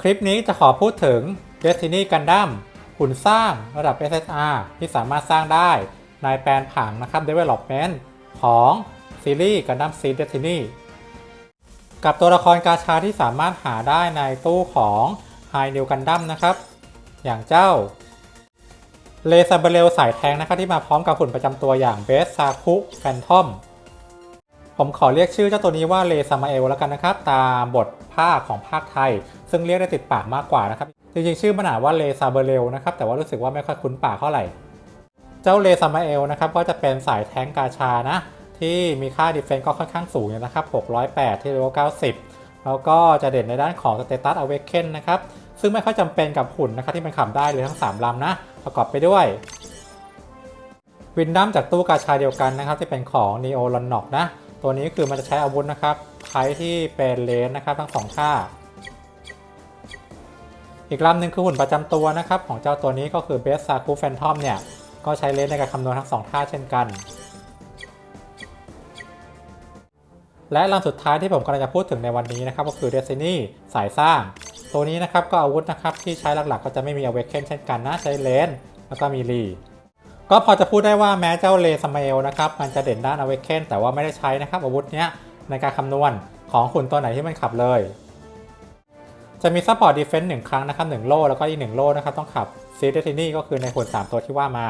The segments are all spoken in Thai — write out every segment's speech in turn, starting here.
คลิปนี้จะขอพูดถึง Destiny Gundam หุ่นสร้างระดับ SSR ที่สามารถสร้างได้ในแปลนผังนะครับ Development ของซีรีส์ Gundam Seed Destiny กับตัวละครกาชาที่สามารถหาได้ในตู้ของ High New Gundam นะครับ อย่างเจ้าเลซาเบเลลสายแทงนะครับที่มาพร้อมกับหุ่นประจำตัวอย่างเบสซาคุแฟนทอม ผมขอเรียกชื่อเจ้าตัวนี้ว่าเลซามาเอลแล้วกันนะครับ ตามบทภาคของภาคไทย ซึ่งเรียกได้ติดปากมากกว่านะครับ จริงๆ ชื่อมันอ่านว่าเลซาเบเลลนะครับ แต่ว่ารู้สึกว่าไม่ค่อยคุ้นปากเท่าไหร่ เจ้าเลซามาเอลนะครับก็จะเป็นสายแทงกาชานะ ที่มีค่าดีเฟนซ์ก็ค่อนข้างสูงนะครับ 608 ที่เลเวล90 แล้วก็จะเด่นในด้านของสเตตัสอเวกเคนนะครับ ซึ่งไม่ค่อยจำเป็นกับหุ่นนะครับที่มันขับได้เลยทั้ง 3ลำนะ ประกอบไปด้วยวินดัมจากตู้กาชาเดียวกันนะครับที่เป็นของ Neo l o n n o c นะ ตัวนี้คือมันจะใช้อาวุธนะครับใช้ที่เป็นเลนนะครับทั้งสองท่าอีกลำหนึ่งคือหุ่นประจำตัวนะครับของเจ้าตัวนี้ก็คือเบสซาคูแฟนทอมเนี่ยก็ใช้เลนในการคำนวณทั้งสองท่าเช่นกัน และลำสุดท้ายที่ผมกำลังจะพูดถึงในวันนี้นะครับก็คือ Destiny สายสร้าง ตัวนี้นะครับก็อาวุธนะครับที่ใช้หลักๆ ก็จะไม่มี Awaken เช่นกันนะใช้เลนแล้วก็มีรี ก็พอจะพูดได้ว่าแม้เจ้าเลสมาเอลนะครับมันจะเด่นด้าน Awaken แต่ว่าไม่ได้ใช้นะครับอาวุธเนี้ยในการคำนวณของหุ่นตัวไหนที่มันขับเลย จะมีซัพพอร์ตดีเฟนซ์หนึ่งครั้งนะครับหนึ่งโล่แล้วก็อีกหนึ่งโล่นะครับต้องขับซีเดตินี่ก็คือในหุ่น3 ตัวที่ว่ามา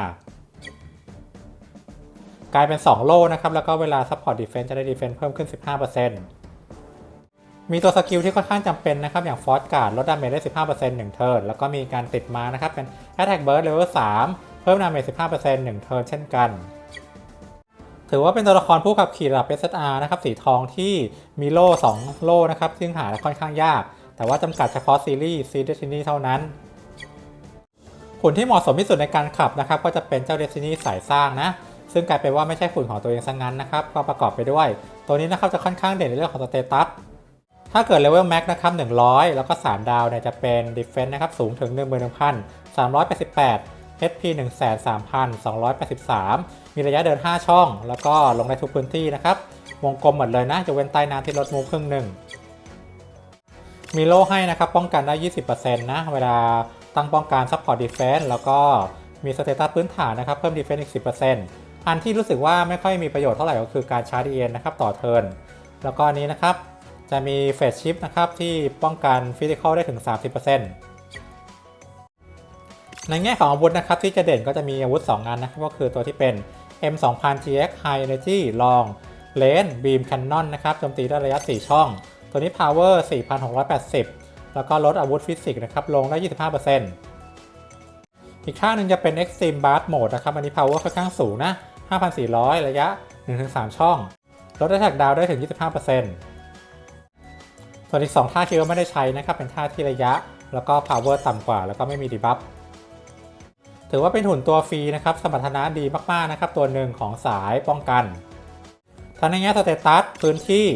กลายเป็น 2 โล่นะครับแล้วก็เวลาซัพพอร์ตดีเฟนซ์จะได้ดีเฟนซ์เพิ่มขึ้น 15%มีตัวสกิลที่ค่อนข้างจำเป็นนะครับอย่างฟอสการ์ดลดดาเมจได้ 15%หนึ่งเทิร์นแล้วก็มีการติดมานะครับเป็น Attack Burst Level 3 พิ่มดาเมจ15%หนึ่งเทิร์นเช่นกัน ถือว่าเป็นตัวละครผู้ขับขี่ระดับ SSR นะครับสีทองที่มีโล่ 2 โล่นะครับซึ่งหาค่อนข้างยาก แต่ว่าจำกัดเฉพาะซีรีส์ Seed Destiny เท่านั้นหุ่นที่เหมาะสมที่สุดในการขับนะครับก็จะเป็นเจ้า Destiny สายสร้างนะซึ่งกลายเป็นว่าไม่ใช่หุ่นของตัวเองซะงั้นนะครับก็ประกอบไปด้วย ตัวนี้นะครับจะค่อนข้างเด่นในเรื่องของสเตตัสถ้าเกิดเลเวลแม็กนะครับ100 แล้วก็ 3 ดาวเนี่ยจะเป็น Defense นะครับสูงถึง 11,388 HP 13,283 มีระยะเดิน 5 ช่อง แล้วก็ลงในทุกพื้นที่นะครับ วงกลมหมดเลยนะจะเว้นใต้น้ำที่ลดมูฟครึ่งหนึ่ง มีโล่ให้นะครับป้องกันได้ 20%นะเวลาตั้งป้องกัน Support Defense แล้วก็มีสเตตัสพื้นฐานนะครับเพิ่ม Defense อีก 10%อันที่รู้สึกว่าไม่ค่อยมีประโยชน์เท่าไหร่ก็คือการชาร์จ DN นะครับต่อเทิร์นแล้วก็อันนี้นะครับจะมีเฟสชิปนะครับที่ป้องกันฟิสิกอลได้ถึง 30% ในแง่ของอาวุธนะครับที่จะเด่นก็จะมีอาวุธ2งานนะครับก็คือตัวที่เป็น M2000 GX High Energy Long Range Beam Cannon นะครับโจมตีได้ระยะ 4 ช่อง ตัวนี้ Power 4,680 แล้วก็ลดอาวุธฟิสิกส์นะครับลงได้ 25%อีกค่าหนึ่งจะเป็น Extreme Blast Mode นะครับอันนี้ Power ค่อนข้างสูงนะ 5,400 ระยะ 1-3 ช่อง ลด Attack Down ได้ถึง 25%ส่วนอีก 2 ท่าที่เราไม่ได้ใช้นะครับเป็นท่าที่ระยะ แล้วก็ power ต่ำกว่า แล้วก็ไม่มีดีบัฟ ถือว่าเป็นหุ่นตัวฟรีนะครับ สมรรถนะดีมากๆนะครับ ตัวหนึ่งของสายป้องกัน ทั้งในแง่สเตตัสพื้นที่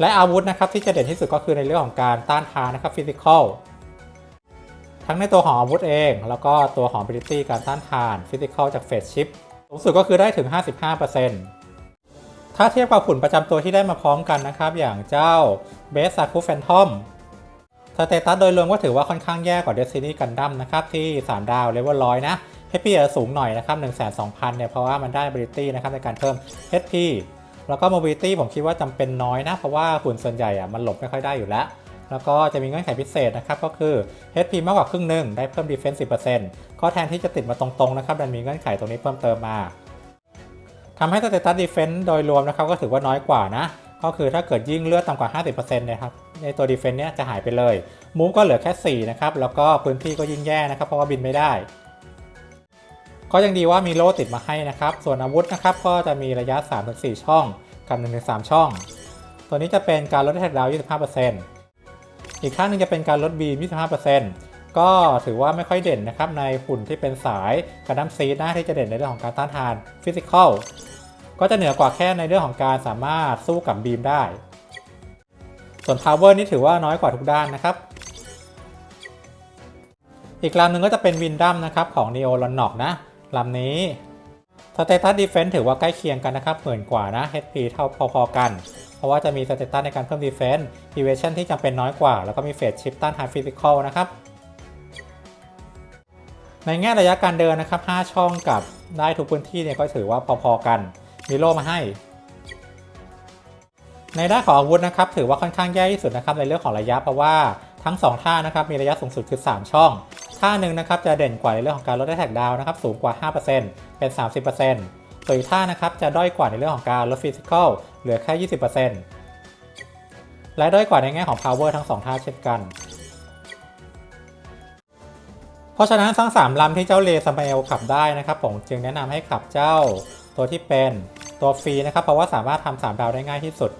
และอาวุธนะครับที่จะเด่นที่สุดก็คือในเรื่องของการต้านทานนะครับฟิสิกอลทั้งในตัวของอาวุธเอง แล้วก็ตัวของ ability การต้านทานฟิสิกอลจากเฟสชิปสูงสุดก็คือได้ถึง 55%ถ้าเทียบกับหุ่นประจำตัวที่ได้มาพร้อมกันนะครับ อย่างเจ้าเบสซาคุแฟนทอม สเตตัสโดยรวมก็ถือว่าค่อนข้างแย่กว่า Destiny Gundam นะครับที่ 3 ดาวเลเวล100นะ HP อาจจะสูงหน่อยนะครับ12,000เนี่ยเพราะว่ามันได้ ability นะครับในการเพิ่ม HP แล้วก็ mobility ผมคิดว่าจำเป็นน้อยนะ เพราะว่าหุ่นส่วนใหญ่อะมันหลบไม่ค่อยได้อยู่แล้ว แล้วก็จะมีเงื่อนไขพิเศษนะครับก็คือ HP มากกว่าครึ่งหนึ่งได้เพิ่ม defense 10%ก็แทนที่จะติดมาตรงๆนะครับมันมีเงื่อนไขตรงนี้เพิ่มเติมมาทำให้ status defense โดยรวมนะครับก็ถือว่าน้อยกว่านะ ก็คือถ้าเกิดยิ่งเลือดต่ำกว่า 50%เนี่ยครับ ในตัว defense เนี่ยจะหายไปเลยมูฟก็เหลือแค่4นะครับแล้วก็พื้นที่ก็ยิ่งแย่นะครับเพราะว่าบินไม่ได้ ก็ยังดีว่ามีโล่ติดมาให้นะครับ ส่วนอาวุธนะครับก็จะมีระยะ 3-4 ช่องกับ1-3 ช่อง ตัวนี้จะเป็นการลดแท็กดาว25%อีกข้างหนึงจะเป็นการลดบีม25%ก็ถือว่าไม่ค่อยเด่นนะครับในหุ่นที่เป็นสายกระดัมซีดนะที่จะเด่นในเรื่องของการต้านทานฟิสิกอลก็จะเหนือกว่าแค่ในเรื่องของการสามารถสู้กับบีมได้ ส่วน Power นี่ถือว่าน้อยกว่าทุกด้านนะครับ อีกลำหนึ่งก็จะเป็นวินดัมนะครับของ Neo l o n o c นะลำนี้ Status Defense ถือว่าใกล้เคียงกันนะครับหมื่นกว่านะ HP เท่าพอๆกัน เพราะว่าจะมีสเตตัสในการเพิ่มดีเฟนส์อีเวชั่นที่จำเป็นน้อยกว่า แล้วก็มีเฟสชิปต้านทานฟิสิกอลนะครับในแง่ระยะการเดินนะครับ 5 ช่องกับได้ทุกพื้นที่เนี่ยก็ถือว่าพอๆกัน มีโล่มาให้ ในด้านของอาวุธนะครับถือว่าค่อนข้างแย่ที่สุดนะครับในเรื่องของระยะเพราะว่าทั้ง 2 ท่านะครับมีระยะสูงสุดคือ 3 ช่อง ท่าหนึ่งนะครับจะเด่นกว่าในเรื่องของการลดได้แท็กดาวนะครับสูงกว่า 5%เป็น 30%ส่วนอีกท่านะครับจะด้อยกว่าในเรื่องของการลดฟิสิกอลเหลือแค่ 20%และด้อยกว่าในแง่ของ power ทั้ง 2 ท่าเช่นกันเพราะฉะนั้นทั้ง3ลำที่เจ้าเลสมาเอลขับได้นะครับผมจึงแนะนำให้ขับเจ้าตัวที่เป็นตัวฟรีนะครับ เพราะว่าสามารถทำ3ดาวได้ง่ายที่สุด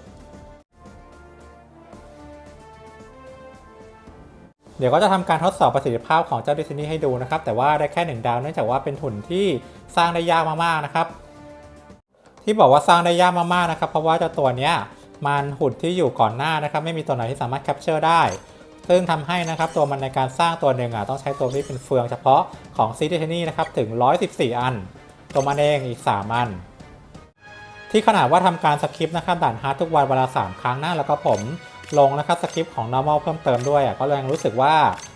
เดี๋ยวก็จะทำการทดสอบประสิทธิภาพของเจ้าดิสนีย์ให้ดูนะครับ แต่ว่าได้แค่ 1 ดาวเนื่องจากว่าเป็นหุ่นที่สร้างได้ยากมากๆนะครับ ที่บอกว่าสร้างได้ยากมากๆนะครับ เพราะว่าเจ้าตัวเนี้ยมันหุ่นที่อยู่ก่อนหน้านะครับ ไม่มีตัวไหนที่สามารถแคปเจอร์ได้ ซึ่งทำให้นะครับตัวมันในการสร้างตัวหนึ่งอะต้องใช้ตัวที่เป็นเฟืองเฉพาะของซีดิสนีย์นะครับถึง 114 อัน ตัวมันเองอีก 3 อัน ที่ขนาดว่าทำการสคริปต์นะครับด่านฮาร์ดทุกวันเวลา 3 ครั้งหนะแล้วก็ผม ลงนะครับสคริปต์ของ normal เพิ่มเติมด้วยอะก็เลยรู้สึกว่า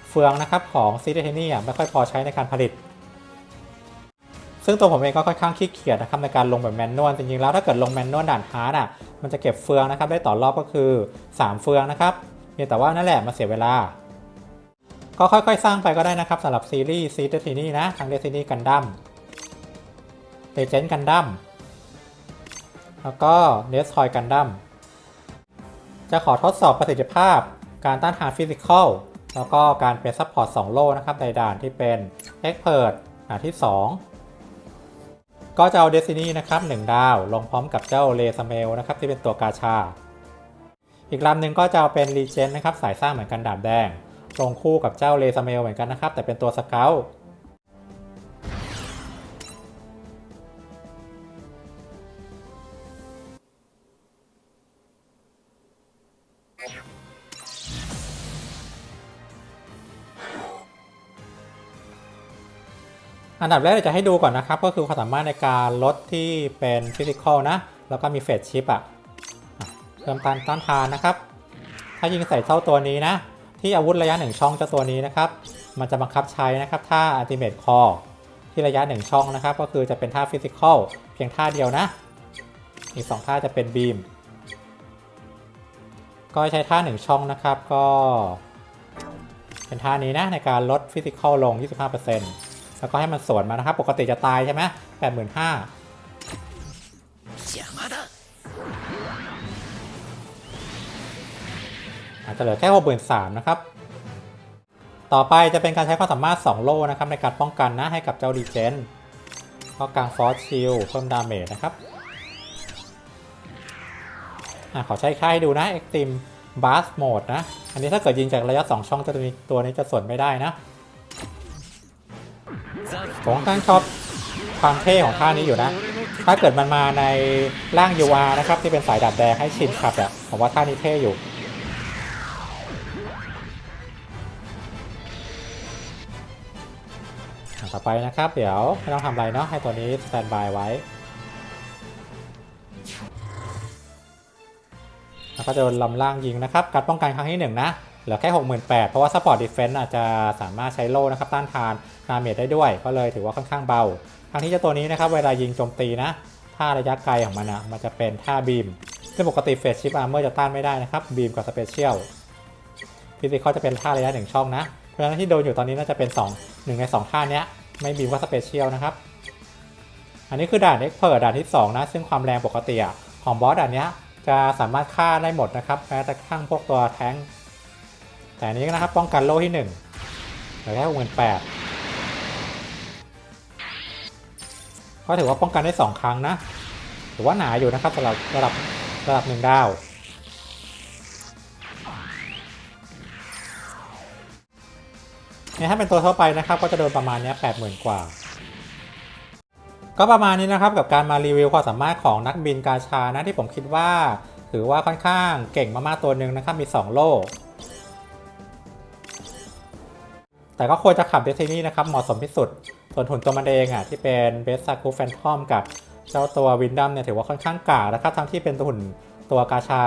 เฟืองนะครับของซีดิสนีย์อะไม่ค่อยพอใช้ในการผลิต ซึ่งตัวผมเองก็ค่อนข้างขี้เกียจนะครับในการลงแบบแมนนวลจริงๆแล้วถ้าเกิดลงแมนนวลด่านฮาร์ดอะมันจะเก็บเฟืองนะครับได้ต่อรอบก็คือ 3 เฟืองนะครับเพียงแต่ว่านั่นแหละมาเสียเวลา ก็ค่อยๆ สร้างไปก็ได้นะครับสำหรับซีรีส์ซีเดซินี่นะทั้งเดซินี่กันดั้มเ e เจนต์กันดั้มแล้วก็เนสทอยกันดั้ม จะขอทดสอบประสิทธิภาพ การต้านทานฟิสิกอลแล้วก็การเป็นซัพพอร์ต2โลนะครับในด่านที่เป็น e x p e r t ด่านที่ 2 ก็จะเอาเดซินี่นะครับ 1 ดาว ลงพร้อมกับเจ้าเลซาเมลนะครับที่เป็นตัวกาชา อีกลำหนึ่งก็จะเอาเป็นรีเจนนะครับสายสร้างเหมือนกันดาบแดงลงคู่กับเจ้าเลซาเมลเหมือนกันนะครับ แต่เป็นตัวสเกล อันดับแรกเดี๋ยวจะให้ดูก่อนนะครับ ก็คือความสามารถในการลดที่เป็นฟิสิกอลนะ แล้วก็มีเฟสชิปอะอะเพิ่มการต้านทานนะครับ ถ้ายิงใส่เจ้าตัวนี้นะ ที่อาวุธระยะ1ช่องเจ้าตัวนี้นะครับ มันจะบังคับใช้นะครับท่า Ultimate Core ที่ระยะ1ช่องนะครับ ก็คือจะเป็นท่าฟิสิกอลเพียงท่าเดียวนะ อีก2ท่าจะเป็นบีม ก็ใช้ท่า1ช่องนะครับ ก็ เป็นท่านี้นะในการลดฟิสิกอลลง 25% แล้วก็ให้มันสวนมานะครับ ปกติจะตายใช่ไหมแปดหมื่นห้าอาจจะเหลือแค่หกหมื่นสามนะครับ ต่อไปจะเป็นการใช้ความสามารถ 2 โลนะครับ ในการป้องกันนะให้กับเจ้าดีเจนก็กางฟอสชิลเพิ่มดาเมจนะครับอขอใช้ค่ายดูนะเอ็กติมบาสโหมดนะ อันนี้ถ้าเกิดยิงจากระยะ 2 ช่องจะมีตัวนี้จะส่วนไม่ได้นะ ผมค่อนข้างชอบความเท่ของท่านี้อยู่นะ ถ้าเกิดมันมาในร่าง UR นะครับ ที่เป็นสายดาบแดงให้ชินขับอะผมว่าท่านี้เท่อยู่ ต่อไปนะครับ เดี๋ยวไม่ต้องทำอะไรเนาะให้ตัวนี้สแตนบายไว้ แล้วก็จะโดนลำล่างยิงนะครับ การป้องกันครั้งที่1นะ เหลือแค่ 68,000 เพราะว่า Support Defense อาจจะสามารถใช้โล่นะครับต้านทานนาเมจได้ด้วย ก็เลยถือว่าค่อนข้างเบาครั้งที่เจ้าตัวนี้นะครับเวลายิงโจมตีนะท่าระยะไกลของมันนะมันจะเป็นท่าบีมซึ่งปกติเฟสชิปอาร์เมอร์จะต้านไม่ได้นะครับบีมกับสเปเชียลฟิสิกอลจะเป็นท่าระยะหนึ่งช่องนะ เพราะฉะนั้นที่โดนอยู่ตอนนี้น่าจะเป็น 2 1 ใน 2 ท่าเนี้ยไม่บีมก็สเปเชียลนะครับ อันนี้คือด่านเอ็กเพร์ด่านที่ 2 นะ ซึ่งความแรงปกติของบอสด่านเนี้ยจะสามารถฆ่าได้หมดนะครับแม้แต่กระทั่งพวกตัวแท้ง แต่อันนี้นะครับ ป้องกันโล่ที่1เหลือแค่หมื่นแปดก็ถือว่าป้องกันได้2ครั้งนะ ถือว่าหนาอยู่นะครับสำหรับระดับระดับหนึ่งดาวเนี่ยถ้าเป็นตัวทั่วไปนะครับ ก็จะโดนประมาณนี้แปดหมื่นกว่า ก็ประมาณนี้นะครับกับการมารีวิวความสามารถของนักบินกาชานะที่ผมคิดว่า ถือว่าค่อนข้างเก่งมากๆตัวหนึ่งนะครับมี 2 โล่ แต่ก็ควรจะขับเดซินี่นะครับ เหมาะสมที่สุด ส่วนหุ่นตัวมันเองอะที่เป็นเบสซาคูแฟนทอมกับเจ้าตัววินดัมเนี่ยถือว่าค่อนข้างกากนะครับทั้งที่เป็นตัวหุ่นตัวกาชา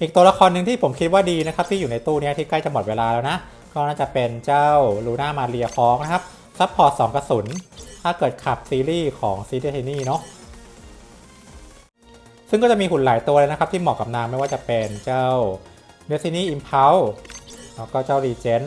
อีกตัวละครหนึ่งที่ผมคิดว่าดีนะครับที่อยู่ในตู้เนี้ยที่ใกล้จะหมดเวลาแล้วนะ ก็น่าจะเป็นเจ้าลูน่ามาเรียคองนะครับซัพพอร์ต2กระสุน ถ้าเกิดขับซีรีส์ของซีเดเทนี่เนาะซึ่งก็จะมีหุ่นหลายตัวเลยนะครับ ที่เหมาะกับนางไม่ว่าจะเป็นเจ้า Destiny Impulse แล้วก็เจ้า Regent